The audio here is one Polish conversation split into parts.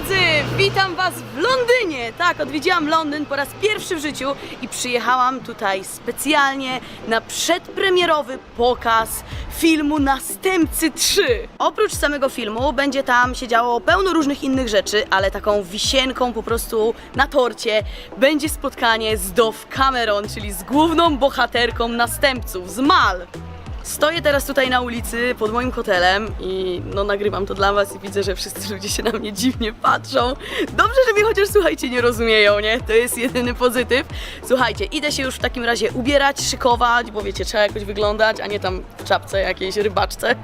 drodzy, witam Was w Londynie. Tak, odwiedziłam Londyn po raz pierwszy w życiu i przyjechałam tutaj specjalnie na przedpremierowy pokaz filmu Następcy 3. Oprócz samego filmu będzie tam się działo pełno różnych innych rzeczy, ale taką wisienką po prostu na torcie będzie spotkanie z Dove Cameron, czyli z główną bohaterką Następców, z Mal. Stoję teraz tutaj na ulicy pod moim hotelem i no nagrywam to dla was i widzę, że wszyscy ludzie się na mnie dziwnie patrzą. Dobrze, że mnie chociaż słuchajcie nie rozumieją, nie? To jest jedyny pozytyw. Słuchajcie, idę się już w takim razie ubierać, szykować, bo wiecie, trzeba jakoś wyglądać, a nie tam w czapce jakiejś rybaczce.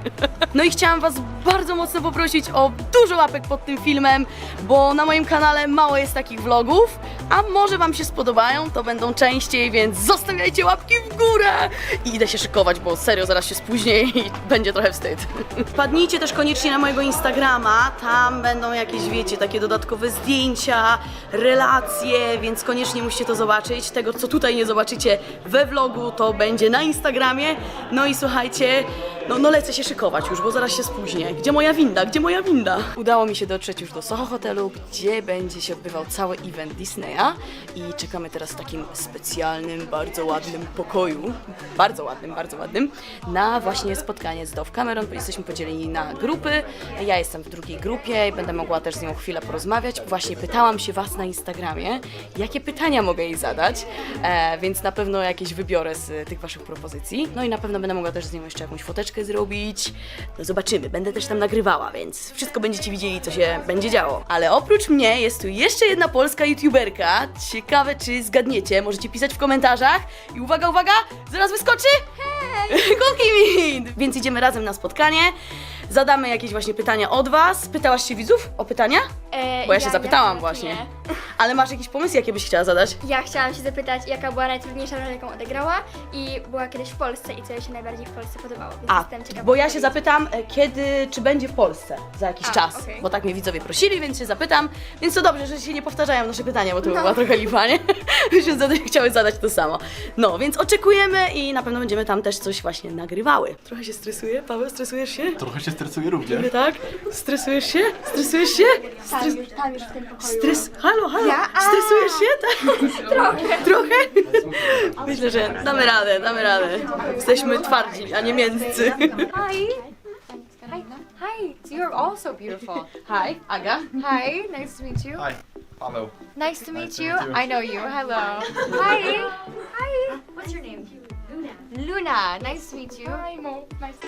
No i chciałam was bardzo mocno poprosić o dużo łapek pod tym filmem, bo na moim kanale mało jest takich vlogów, a może wam się spodobają, to będą częściej, więc zostawiajcie łapki w górę! I idę się szykować, bo serio zaraz się spóźnię i będzie trochę wstyd. Wpadnijcie też koniecznie na mojego Instagrama, tam będą jakieś, wiecie, takie dodatkowe zdjęcia, relacje, więc koniecznie musicie to zobaczyć. Tego, co tutaj nie zobaczycie we vlogu, to będzie na Instagramie. No i słuchajcie, no, no lecę się szykować już, bo zaraz się spóźnię. Gdzie moja winda? Gdzie moja winda? Udało mi się dotrzeć już do Soho Hotelu, gdzie będzie się odbywał cały event Disneya i czekamy teraz w takim specjalnym, bardzo ładnym pokoju, bardzo ładnym, bardzo ładnym, na właśnie spotkanie z Dove Cameron, bo jesteśmy podzieleni na grupy. Ja jestem w drugiej grupie i będę mogła też z nią chwilę porozmawiać. Właśnie pytałam się Was na Instagramie, jakie pytania mogę jej zadać, e, więc na pewno jakieś wybiorę z tych Waszych propozycji. No i na pewno będę mogła też z nią jeszcze jakąś foteczkę zrobić. No zobaczymy, będę też tam nagrywała, więc wszystko będziecie widzieli, co się będzie działo. Ale oprócz mnie jest tu jeszcze jedna polska youtuberka. Ciekawe, czy zgadniecie, możecie pisać w komentarzach. I uwaga, uwaga, zaraz wyskoczy! Cookie Meat! Więc idziemy razem na spotkanie. Zadamy jakieś właśnie pytania od Was. Pytałaś się widzów o pytania? E, Bo ja się zapytałam nie. właśnie. Ale masz jakiś pomysł, jakie byś chciała zadać? Ja chciałam się zapytać, jaka była najtrudniejsza rola, jaką odegrała i była kiedyś w Polsce i co jej się najbardziej w Polsce podobało. Więc A, jestem ciekawa. bo ja się zapytam, e, kiedy, czy będzie w Polsce za jakiś A, czas, okej. bo tak mnie widzowie prosili, więc się zapytam. Więc to dobrze, że się nie powtarzają nasze pytania, bo to by No. była trochę lipa, nie? Byśmy zada- chciały zadać to samo. No, więc oczekujemy i na pewno będziemy tam też coś właśnie nagrywały. Trochę się stresuję, Paweł, stresujesz się? Trochę się stresuję również. Nie tak? Stresujesz się? Stresujesz się? Tam już, tam już w tym pokoju. Stres... Halo, halo, Ja? A. stresujesz się? Tak? Trochę. Trochę? Myślę, że damy radę, damy radę. Jesteśmy twardzi, a nie mięscy. Hi. Hi. Hi. You're also beautiful. Hi, Aga. Hi. Nice to meet you. Hi, Paweł. Nice to meet you. I know you. Hello. Hi. Hi. What's your name? Luna. Luna. Nice to meet you. Hi, Mo. Nice.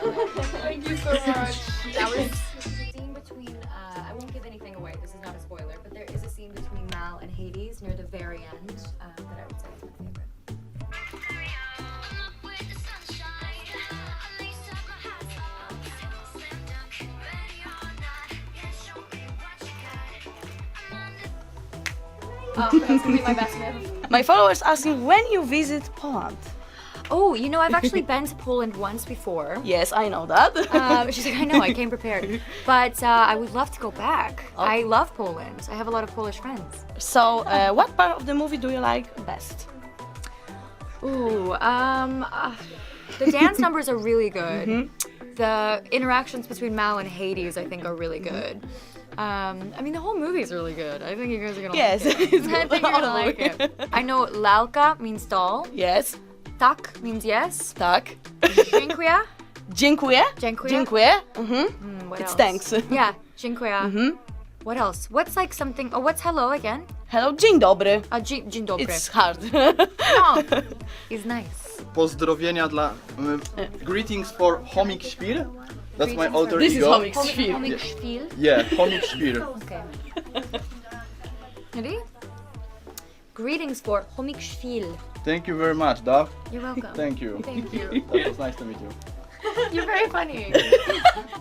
Thank you so much. That was scene between uh, I won't give anything away. This is not a spoiler, but there is a scene between Mal and Hades near the very end uh, that I would say is my favorite. My followers asking when you visit Poland. Oh, you know, I've actually been to Poland once before. Yes, I know that. Um, she's like, I know, I came prepared, but uh, I would love to go back. I love Poland. I have a lot of Polish friends. so, uh, what part of the movie do you like best? Ooh, um, uh, the dance numbers are really good. The interactions between Mal and Hades, I think, are really good. Um, I mean, the whole movie is really good. I think you guys are gonna Yes, like it. it's I think you're gonna like it. I know lalka means doll, Yes, tak means yes, tak. dziękuję, Dziękuję. Dziękuję. Dziękuję. Mhm. Mm, what It's else? thanks. Yeah, dziękuję. Mhm. What else? What's like something? Oh, what's hello again? Hello, dzień dobry. Uh, dzień, dzień dobry. It's hard. No, it's nice. Pozdrowienia dla... Um, greetings for Homik Śpir. That's my alter This is ego. Homik Świr. Homik Spiel. Yeah, Homik Śpir. Okay. Ready? Greetings for Homik Spiel. Thank you very much, Dove. You're welcome. Thank you. Thank you. That was nice to meet you. You're very funny.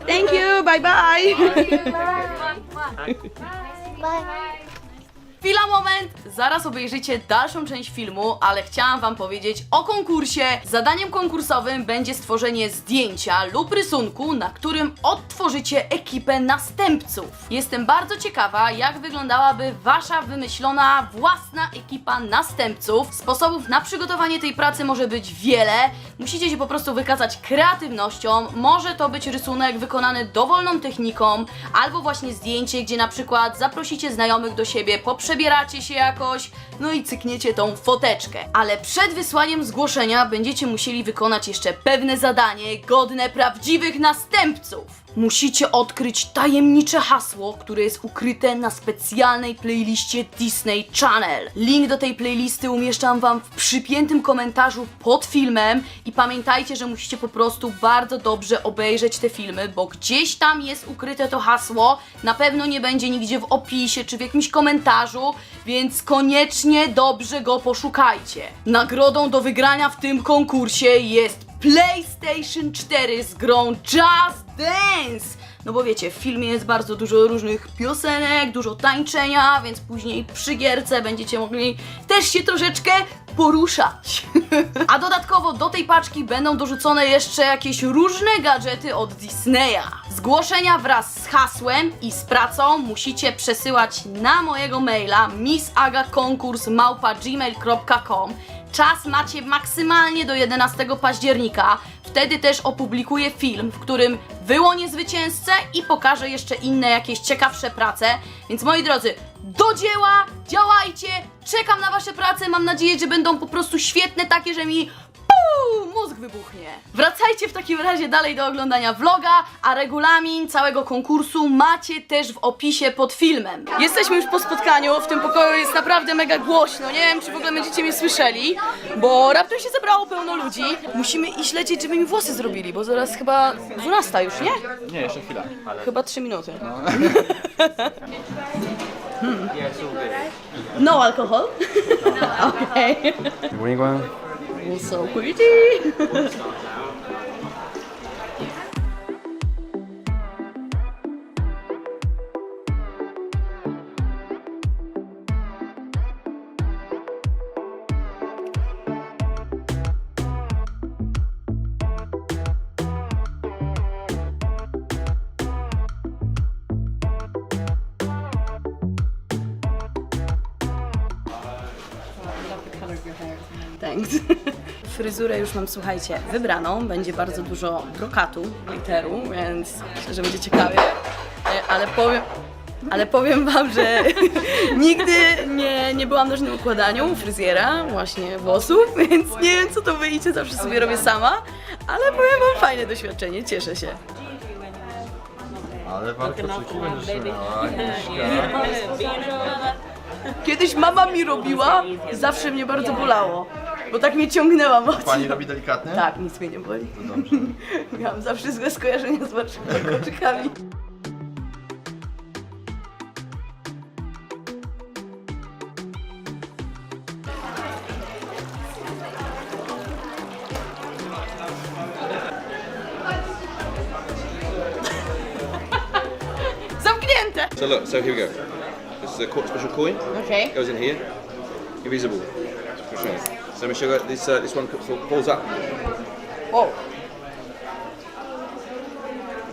Thank you. Bye bye. Bye bye. Bye. Bye. Chwila, moment! Zaraz obejrzycie dalszą część filmu, ale chciałam Wam powiedzieć o konkursie. Zadaniem konkursowym będzie stworzenie zdjęcia lub rysunku, na którym odtworzycie ekipę następców. Jestem bardzo ciekawa, jak wyglądałaby Wasza wymyślona własna ekipa następców. Sposobów na przygotowanie tej pracy może być wiele. Musicie się po prostu wykazać kreatywnością. Może to być rysunek wykonany dowolną techniką, albo właśnie zdjęcie, gdzie na przykład zaprosicie znajomych do siebie, poprzebieracie się jakoś, no i cykniecie tą foteczkę. Ale przed wysłaniem zgłoszenia będziecie musieli wykonać jeszcze pewne zadanie godne prawdziwych następców. Musicie odkryć tajemnicze hasło, które jest ukryte na specjalnej playliście Disney Channel. Link do tej playlisty umieszczam Wam w przypiętym komentarzu pod filmem i pamiętajcie, że musicie po prostu bardzo dobrze obejrzeć te filmy, bo gdzieś tam jest ukryte to hasło, na pewno nie będzie nigdzie w opisie czy w jakimś komentarzu, więc koniecznie dobrze go poszukajcie. Nagrodą do wygrania w tym konkursie jest PlayStation 4 z grą Just Dance. No bo wiecie, w filmie jest bardzo dużo różnych piosenek, dużo tańczenia, więc później przy gierce będziecie mogli też się troszeczkę poruszać. A dodatkowo do tej paczki będą dorzucone jeszcze jakieś różne gadżety od Disneya. Zgłoszenia wraz z hasłem i z pracą musicie przesyłać na mojego maila missagakonkurs@gmail.com. Czas macie maksymalnie do 11 października. Wtedy też opublikuję film, w którym wyłonię zwycięzcę i pokażę jeszcze inne jakieś ciekawsze prace. Więc moi drodzy, do dzieła, działajcie, czekam na wasze prace. Mam nadzieję, że będą po prostu świetne, takie, że mi mózg wybuchnie. Wracajcie w takim razie dalej do oglądania vloga, a regulamin całego konkursu macie też w opisie pod filmem. Jesteśmy już po spotkaniu, w tym pokoju jest naprawdę mega głośno, nie wiem czy w ogóle będziecie mnie słyszeli, bo raptem się zebrało pełno ludzi. Musimy iść lecieć, żeby mi włosy zrobili, bo zaraz chyba 12 już, nie? Nie, jeszcze chwila. Chyba 3 minuty. Hmm. No alcohol. okay. Wingwan. So pretty. Thanks. Fryzurę już mam, słuchajcie, wybraną. Będzie bardzo dużo brokatu, glitteru, więc myślę, że będzie ciekawie. Ale powiem, ale powiem wam, że nigdy nie, nie byłam na żadnym układaniu fryzjera, właśnie włosów, więc nie wiem co to wyjdzie, zawsze sobie robię sama, ale powiem wam fajne doświadczenie, cieszę się. Ale warkoczyki będziesz miała, Agnieszka. Kiedyś mama mi robiła, zawsze mnie bardzo bolało, bo tak mnie ciągnęła mocno. Pani robi delikatnie? Tak, nic mnie nie boli. Dobrze. Miałam zawsze złe skojarzenia z waszymi kolczykami. Zamknięte! So look, so here we go. This is a co- special coin. Okay. Goes in here. Invisible. So Michelle, got this uh, this one pulls up O,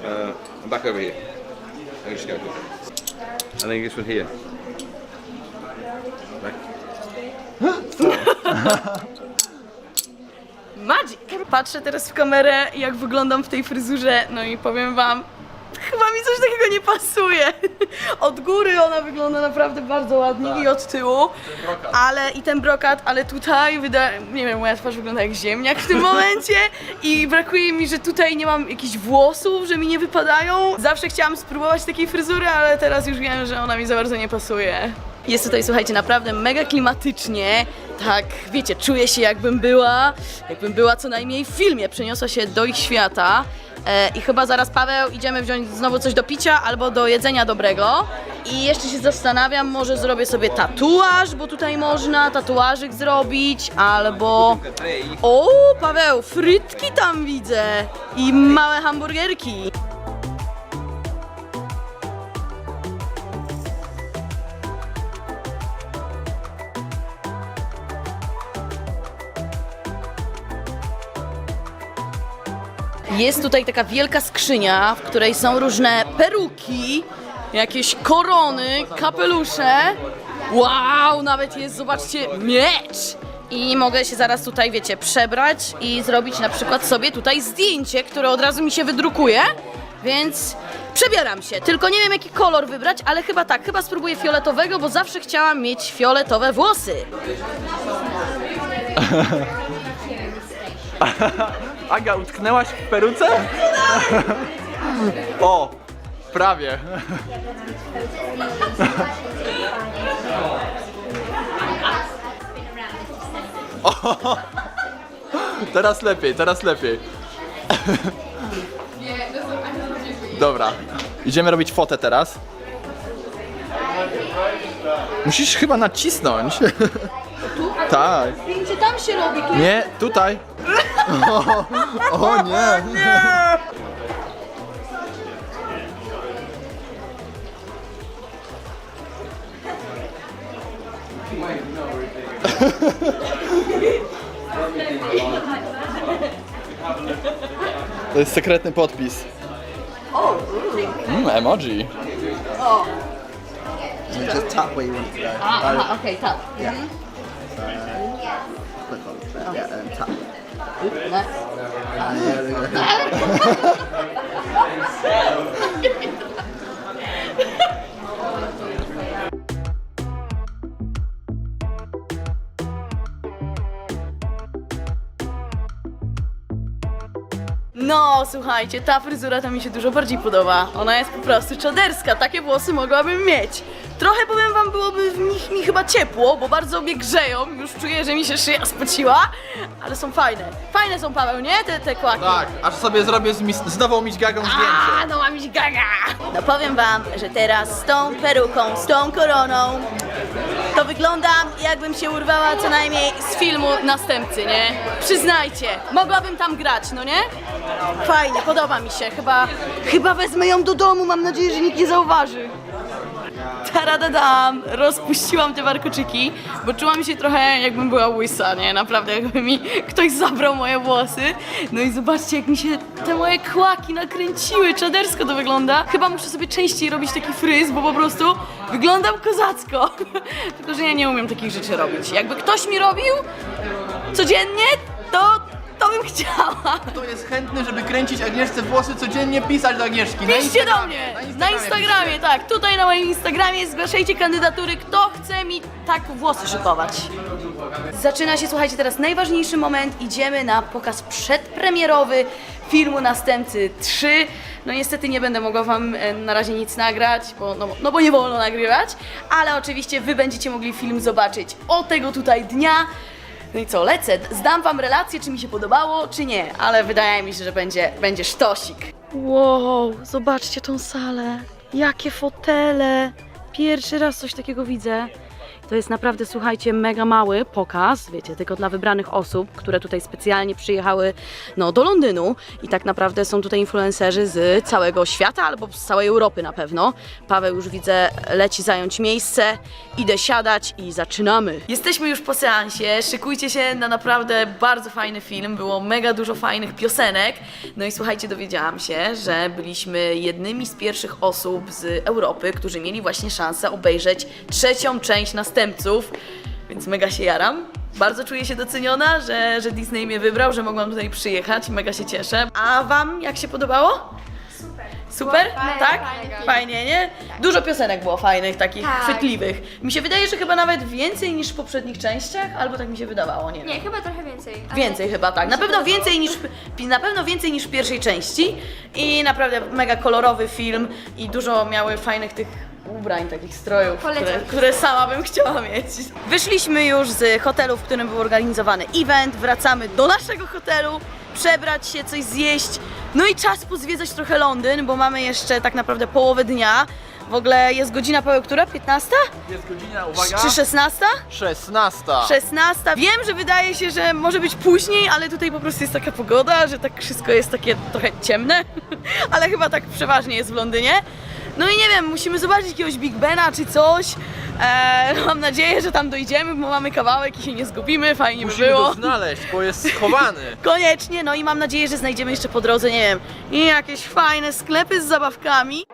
uh, and back over here. You just go. And then this one here. Magic! Patrzę teraz w kamerę, jak wyglądam w tej fryzurze, no i powiem wam, chyba mi coś takiego nie pasuje. Od góry ona wygląda naprawdę bardzo ładnie i od tyłu, ale i ten brokat, ale tutaj wydaje, nie wiem, moja twarz wygląda jak ziemniak w tym momencie i brakuje mi, że tutaj nie mam jakichś włosów, że mi nie wypadają. Zawsze chciałam spróbować takiej fryzury, ale teraz już wiem, że ona mi za bardzo nie pasuje. Jest tutaj, słuchajcie, naprawdę mega klimatycznie. Tak, wiecie, czuję się jakbym była, jakbym była co najmniej w filmie. Przeniosła się do ich świata. E, I chyba zaraz, Paweł, idziemy wziąć znowu coś do picia albo do jedzenia dobrego. I jeszcze się zastanawiam, może zrobię sobie tatuaż, bo tutaj można tatuażyk zrobić, albo... O, Paweł, frytki tam widzę i małe hamburgerki. Jest tutaj taka wielka skrzynia, w której są różne peruki, jakieś korony, kapelusze. Wow, nawet jest, zobaczcie, miecz! I mogę się zaraz tutaj, wiecie, przebrać i zrobić na przykład sobie tutaj zdjęcie, które od razu mi się wydrukuje. Więc przebieram się. Tylko nie wiem jaki kolor wybrać, ale chyba tak, chyba spróbuję fioletowego, bo zawsze chciałam mieć fioletowe włosy. Aga, utknęłaś w peruce? o, prawie. O, teraz lepiej, teraz lepiej. Dobra, idziemy robić fotę teraz. Musisz chyba nacisnąć. tak. Zdjęcie tam się robi, tu Nie, tutaj. O, o nie. To jest sekretny podpis. Mm, emoji. You just tap where you want it to go. Aha, okej, tak. Click on it. Yeah, and tap. No. Słuchajcie, ta fryzura to mi się dużo bardziej podoba. Ona jest po prostu czaderska, takie włosy mogłabym mieć. Trochę powiem wam, byłoby w nich mi chyba ciepło, bo bardzo mnie grzeją. Już czuję, że mi się szyja spociła, ale są fajne. Fajne są, Paweł, nie? Te, te kłaki. Tak, aż sobie zrobię z, mis- z nową Miśgagą zdjęcie. A, no mam iść gaga! No powiem wam, że teraz z tą peruką, z tą koroną, to wyglądam jakbym się urwała co najmniej z filmu Następcy, nie? Przyznajcie, mogłabym tam grać, no nie? Fajnie, podoba mi się, chyba, chyba wezmę ją do domu, mam nadzieję, że nikt nie zauważy. Taradadam! Rozpuściłam te warkoczyki, bo czułam się trochę jakbym była łysa, nie? Naprawdę jakby mi ktoś zabrał moje włosy. No i zobaczcie jak mi się te moje kłaki nakręciły, czadersko to wygląda. Chyba muszę sobie częściej robić taki fryz, bo po prostu wyglądam kozacko. Tylko, że ja nie umiem takich rzeczy robić. Jakby ktoś mi robił codziennie, to, to bym chciała. Kto jest chętny, żeby kręcić Agnieszce włosy codziennie, pisać do Agnieszki. Na Piszcie do Instagramie, mnie! Na Instagramie, tak. Tutaj na moim Instagramie zgłaszajcie kandydatury, kto chce mi tak włosy szykować. Zaczyna się, słuchajcie, teraz najważniejszy moment. Idziemy na pokaz przedpremierowy filmu Następcy 3. No niestety nie będę mogła wam e, na razie nic nagrać, bo, no, no bo nie wolno nagrywać, ale oczywiście wy będziecie mogli film zobaczyć o tego tutaj dnia. No i co, lecę. Zdam wam relację, czy mi się podobało, czy nie, ale wydaje mi się, że będzie, będzie sztosik. Wow, zobaczcie tą salę. Jakie fotele. Pierwszy raz coś takiego widzę. To jest naprawdę, słuchajcie, mega mały pokaz, wiecie, tylko dla wybranych osób, które tutaj specjalnie przyjechały no, do Londynu i tak naprawdę są tutaj influencerzy z całego świata albo z całej Europy na pewno. Paweł już widzę leci zająć miejsce, idę siadać i zaczynamy. Jesteśmy już po seansie, szykujcie się na naprawdę bardzo fajny film, było mega dużo fajnych piosenek. No i słuchajcie, dowiedziałam się, że byliśmy jednymi z pierwszych osób z Europy, którzy mieli właśnie szansę obejrzeć trzecią część następców, więc mega się jaram. Bardzo czuję się doceniona, że, że Disney mnie wybrał, że mogłam tutaj przyjechać i mega się cieszę. A Wam jak się podobało? Super, tak? Fajnie, nie? Dużo piosenek było fajnych, takich Tak. chwytliwych. Mi się wydaje, że chyba nawet więcej niż w poprzednich częściach, albo tak mi się wydawało, nie wiem. Nie, chyba trochę więcej. ale- Więcej chyba tak. Na pewno więcej niż na pewno więcej niż w pierwszej części i naprawdę mega kolorowy film i dużo miały fajnych tych ubrań, takich strojów, które, które sama bym chciała mieć. Wyszliśmy już z hotelu, w którym był organizowany event, wracamy do naszego hotelu, przebrać się, coś zjeść, no i czas pozwiedzać trochę Londyn, bo mamy jeszcze tak naprawdę połowę dnia. W ogóle jest godzina Paweł, która? 15? Jest godzina, uwaga. Czy 16? 16. 16. Wiem, że wydaje się, że może być później, ale tutaj po prostu jest taka pogoda, że tak wszystko jest takie trochę ciemne, ale chyba tak przeważnie jest w Londynie. No i nie wiem, musimy zobaczyć jakiegoś Big Bena czy coś. E, mam nadzieję, że tam dojdziemy, bo mamy kawałek i się nie zgubimy, fajnie by Musimy było. go znaleźć, bo jest schowany. Koniecznie, no i mam nadzieję, że znajdziemy jeszcze po drodze, nie wiem, i jakieś fajne sklepy z zabawkami.